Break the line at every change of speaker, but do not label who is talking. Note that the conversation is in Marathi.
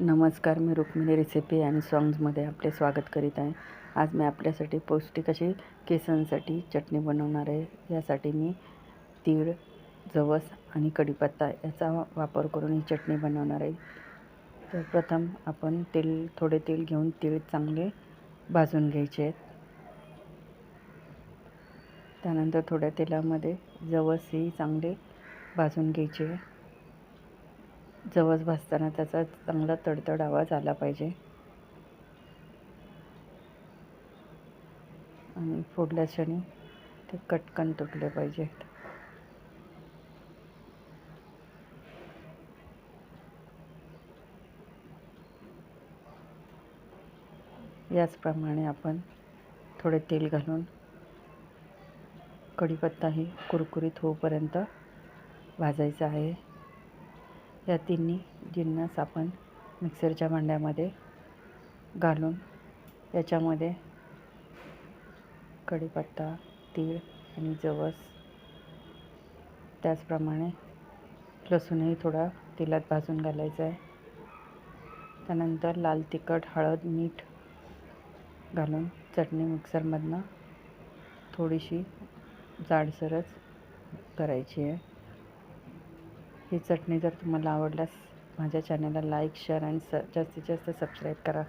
नमस्कार मी रुक्मिणी रेसिपी आणि सॉंग्समध्ये आपले स्वागत करीत आहे. आज मी आपल्यासाठी पौष्टिक अशी केसांसाठी चटणी बनवणार आहे. यासाठी मी तीळ जवस आणि कढीपत्ता याचा वापर करून ही चटणी बनवणार आहे. तर प्रथम आपण तेल थोडे तेल घेऊन तीळ चांगले भाजून घ्यायचे आहेत. त्यानंतर थोड्या तेलामध्ये जवसही चांगले भाजून घ्यायचे आहे. जवस भाजताना त्याचा चांगला तडतड आवाज आला पाहिजे. आणि फोडल्या क्षणी ते कटकन तुटले पाहिजेत याचप्रमाणे आपण थोडे तेल घालून कढीपत्ताही कुरकुरीत होऊपर्यंत भाजायचा आहे. या तिन्ही जिन्नस आपण मिक्सरच्या भांड्यामध्ये घालून याच्यामध्ये कढीपत्ता तीळ आणि जवस त्याचप्रमाणे लसूणही थोडा तेलात भाजून घालायचं आहे. त्यानंतर लाल तिखट हळद मीठ घालून चटणी मिक्सरमधनं थोडीशी जाडसरच करायची आहे. ही चटणी जर तुम्हाला आवडल्यास माझ्या चॅनलला लाईक शेअर आणि स जास्तीत जास्त सबस्क्राईब करा.